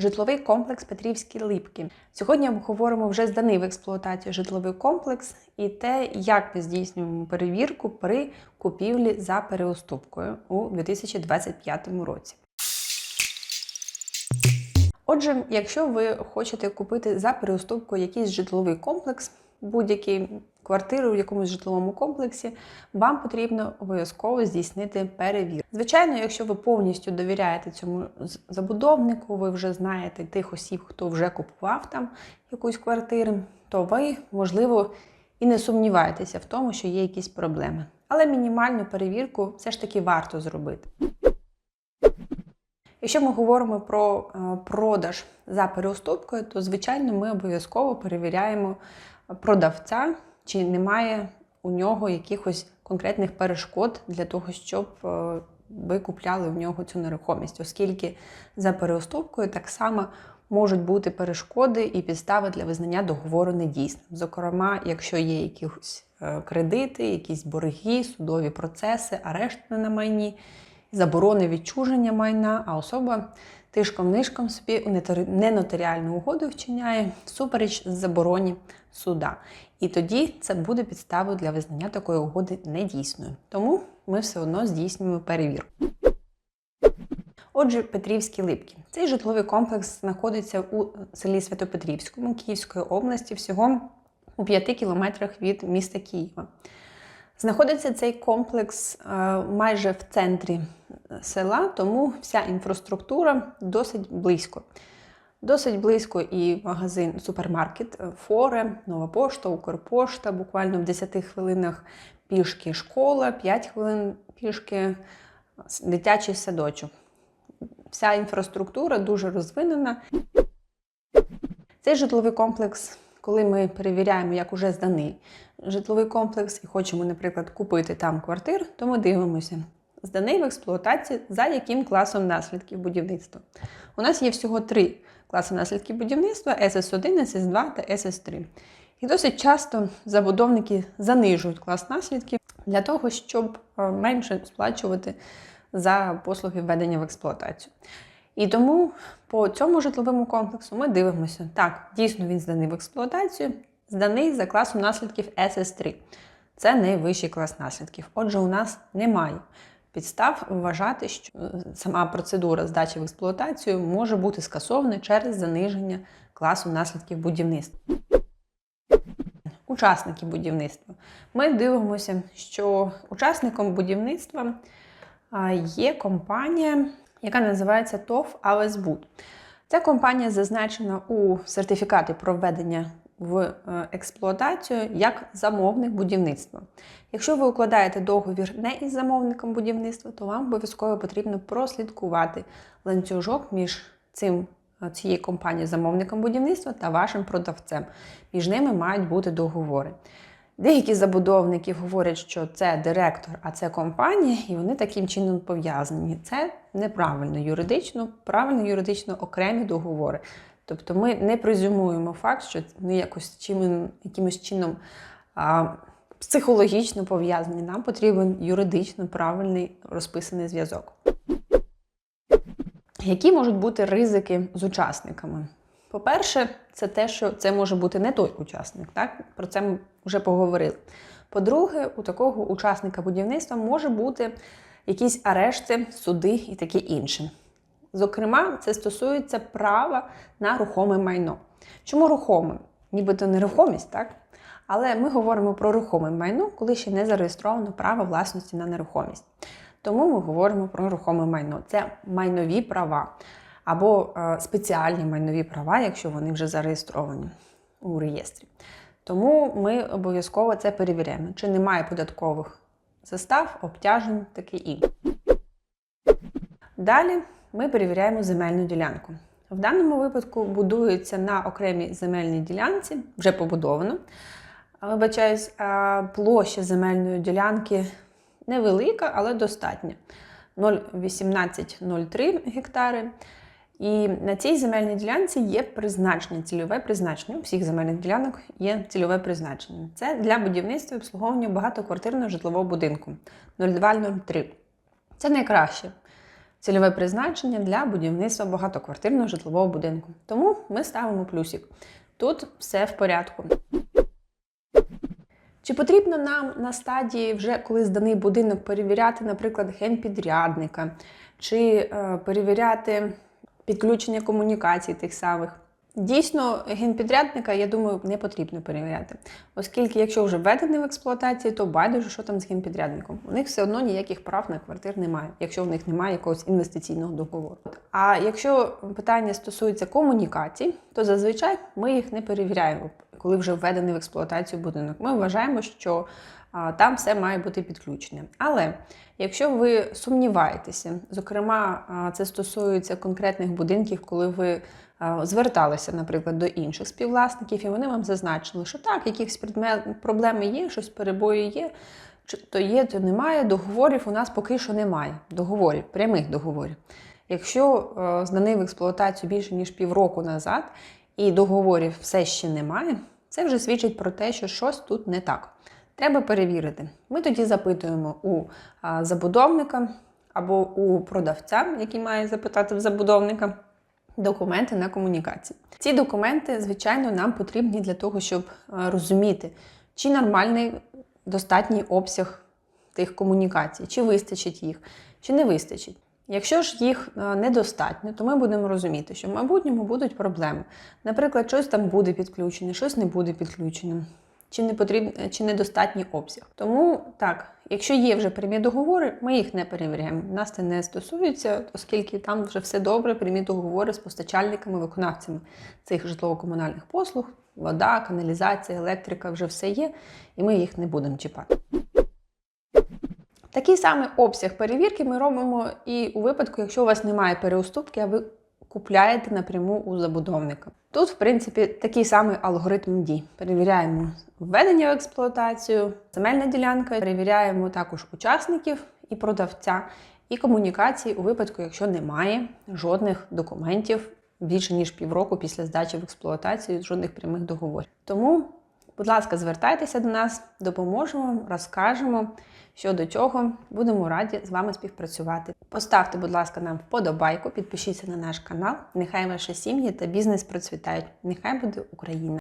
Житловий комплекс Петрівські Липки. Сьогодні обговоримо вже зданий в експлуатацію житловий комплекс і те, як ми здійснюємо перевірку при купівлі за переуступкою у 2025 році. Отже, якщо ви хочете купити за переуступкою якийсь житловий комплекс, будь-які квартири в якомусь житловому комплексі, вам потрібно обов'язково здійснити перевірку. Звичайно, якщо ви повністю довіряєте цьому забудовнику, ви вже знаєте тих осіб, хто вже купував там якусь квартиру, то ви, можливо, і не сумніваєтеся в тому, що є якісь проблеми. Але мінімальну перевірку все ж таки варто зробити. Якщо ми говоримо про е, продаж за переуступкою, то звичайно ми обов'язково перевіряємо продавця, чи немає у нього якихось конкретних перешкод для того, щоб е, ви купляли в нього цю нерухомість, оскільки за переуступкою так само можуть бути перешкоди і підстави для визнання договору недійсним. Зокрема, якщо є якісь е, кредити, якісь борги, судові процеси, арешти на майні заборони відчуження майна, а особа тишком-нишком собі у ненотаріальну угоду вчиняє всупереч забороні суда. І тоді це буде підставою для визнання такої угоди недійсною. Тому ми все одно здійснюємо перевірку. Отже, Петрівські Липки. Цей житловий комплекс знаходиться у селі Святопетрівському Київської області, всього у 5 кілометрах від міста Києва. Знаходиться цей комплекс е, майже в центрі села, тому вся інфраструктура досить близько. Досить близько і магазин, супермаркет е, Форе, Нова пошта, Укрпошта, буквально в 10 хвилинах пішки школа, 5 хвилин пішки дитячий садочок. Вся інфраструктура дуже розвинена. Цей житловий комплекс, коли ми перевіряємо, як уже зданий житловий комплекс і хочемо, наприклад, купити там квартир, то ми дивимося, зданий в експлуатації за яким класом наслідків будівництва. У нас є всього три класи наслідків будівництва: СС1, СС2 та СС3. І досить часто забудовники занижують клас наслідків для того, щоб е, менше сплачувати за послуги введення в експлуатацію. І тому по цьому житловому комплексу ми дивимося, так, дійсно він зданий в експлуатацію, зданий за класом наслідків SS3. Це найвищий клас наслідків. Отже, у нас немає підстав вважати, що е, сама процедура здачі в експлуатацію може бути скасована через заниження класу наслідків будівництва. Учасники будівництва. Ми дивимося, що учасником будівництва є компанія, яка називається ТОВ «Авесбуд». Ця компанія зазначена у сертифікаті про введення в е, експлуатацію як замовник будівництва. Якщо ви укладаєте договір не із замовником будівництва, то вам обов'язково потрібно прослідкувати ланцюжок між цим е, цією компанією замовником будівництва та вашим продавцем. Між ними мають бути договори. Деякі забудовники говорять, що це директор, а це компанія, і вони таким чином пов'язані. Це неправильно юридично, правильно юридично окремі договори. Тобто ми не презюмуємо факт, що вони якось чим, якимось чином а, психологічно пов'язані. Нам потрібен юридично правильний розписаний зв'язок. Які можуть бути ризики з учасниками? По-перше, це те, що це може бути не той учасник. Так? Про це ми вже поговорили. По-друге, у такого учасника будівництва може бути якісь арешти, суди і таке інше. Зокрема, це стосується права на рухоме майно. Чому рухоме? Нібито нерухомість, так? Але ми говоримо про рухоме майно, коли ще не зареєстровано право власності на нерухомість. Тому ми говоримо про рухоме майно. Це майнові права або е, спеціальні майнові права, якщо вони вже зареєстровані у реєстрі. Тому ми обов'язково це перевіряємо, чи немає податкових застав, обтяжень, таке інше. Далі ми перевіряємо земельну ділянку. В даному випадку будується на окремій земельній ділянці, вже побудовано. Вибачаюсь, площа земельної ділянки невелика, але достатня. 0,1803 гектари. І на цій земельній ділянці є призначення, цільове призначення. У всіх земельних ділянок є цільове призначення. Це для будівництва і обслуговування багатоквартирного житлового будинку 0203. Це найкраще. Цільове призначення для будівництва багатоквартирного житлового будинку. Тому ми ставимо плюсик. Тут все в порядку. Чи потрібно нам на стадії, вже коли зданий будинок, перевіряти, наприклад, генпідрядника, чи е, перевіряти підключення комунікацій тих самих? Дійсно, генпідрядника, я думаю, не потрібно перевіряти, оскільки, якщо вже введений в експлуатацію, то байдуже, що там з генпідрядником. У них все одно ніяких прав на квартир немає, якщо в них немає якогось інвестиційного договору. А якщо питання стосується комунікацій, то зазвичай ми їх не перевіряємо, коли вже введений в експлуатацію будинок. Ми вважаємо, що там все має бути підключене. Але якщо ви сумніваєтеся, зокрема, це стосується конкретних будинків, коли ви зверталися, наприклад, до інших співвласників, і вони вам зазначили, що так, якісь предмет- проблеми є, щось перебої є, то є, то немає. Договорів у нас поки що немає. Договорів, прямих договорів. Якщо е, зданий в експлуатацію більше ніж півроку назад, і договорів все ще немає, це вже свідчить про те, що щось тут не так. Треба перевірити. Ми тоді запитуємо у забудовника або у продавця, який має запитати в забудовника, документи на комунікації. Ці документи, звичайно, нам потрібні для того, щоб розуміти, чи нормальний достатній обсяг тих комунікацій, чи вистачить їх, чи не вистачить. Якщо ж їх е, недостатньо, то ми будемо розуміти, що в майбутньому будуть проблеми. Наприклад, щось там буде підключене, щось не буде підключеним, чи не потрібно, чи недостатній обсяг. Тому так, якщо є вже прямі договори, ми їх не перевіряємо. Нас це не стосується, оскільки там вже все добре, прямі договори з постачальниками, виконавцями цих житлово-комунальних послуг, вода, каналізація, електрика вже все є, і ми їх не будемо чіпати. Такий самий обсяг перевірки ми робимо і у випадку, якщо у вас немає переуступки, а ви купляєте напряму у забудовника. Тут, в принципі, такий самий алгоритм дій. Перевіряємо введення в експлуатацію, земельна ділянка, перевіряємо також учасників і продавця, і комунікації у випадку, якщо немає жодних документів більше ніж півроку після здачі в експлуатацію, жодних прямих договорів. Тому Будь ласка, звертайтеся до нас, допоможемо розкажемо щодо чого. Будемо раді з вами співпрацювати. Поставте, будь ласка, нам вподобайку, підпишіться на наш канал. Нехай ваші сім'ї та бізнес процвітають. Нехай буде Україна!